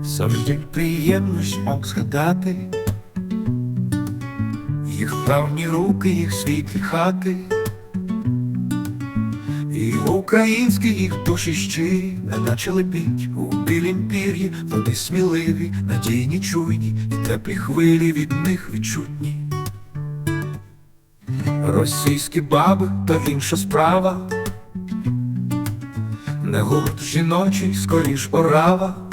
Завжди приємно смог згадати їх правні руки, їх світлі хати, і українські їх душі щирі, не наче лебідь у білім пір'ї, вони сміливі, надійні, чуйні, і теплі хвилі від них відчутні. Російські баби та інша справа, не гурт жіночий, скоріш орава.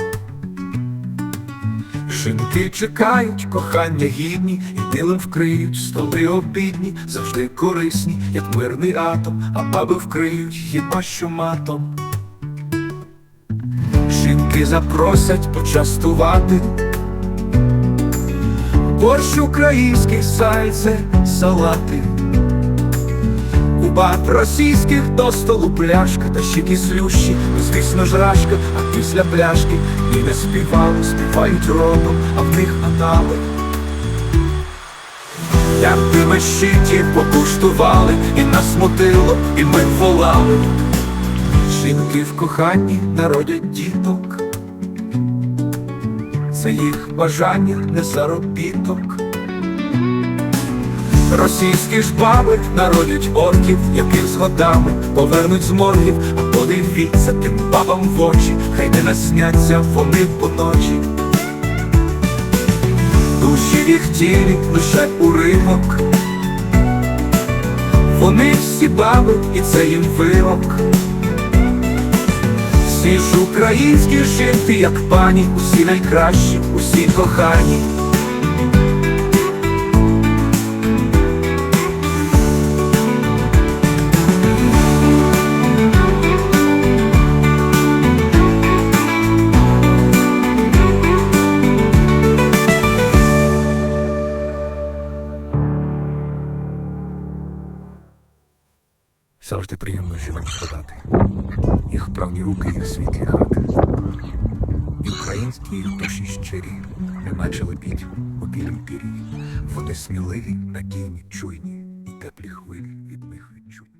Жінки чекають, кохання гідні, і дилем вкриють столи обідні, завжди корисні, як мирний атом, а баби вкриють хіба що матом. Жінки запросять почастувати. Борщ український сальце, салати. У російських до столу пляшка та ще кислющі, ну, звісно жрачка, а після пляшки і не співали, співають родом, а в них анали. Як би ми щиті покуштували, і нас мутило, і ми волали. Жінки в коханні народять діток, це їх бажання не заробіток. Російські ж баби народять орків, яких з годами повернуть з моргів, а подивіться тим бабам в очі, хай не насняться вони поночі. Душі в їх тілі лише уривок. Вони всі баби, і це їм вирок. Всі ж українські жінки, як пані, усі найкращі, усі кохані. Завжди приємно жінок згадати. Їх правні руки, і світлі хати. І українські їх душі щирі, неначе лебідь у білім пірі. Вони сміливі, надійні, чуйні, і теплі хвилі від них відчутні.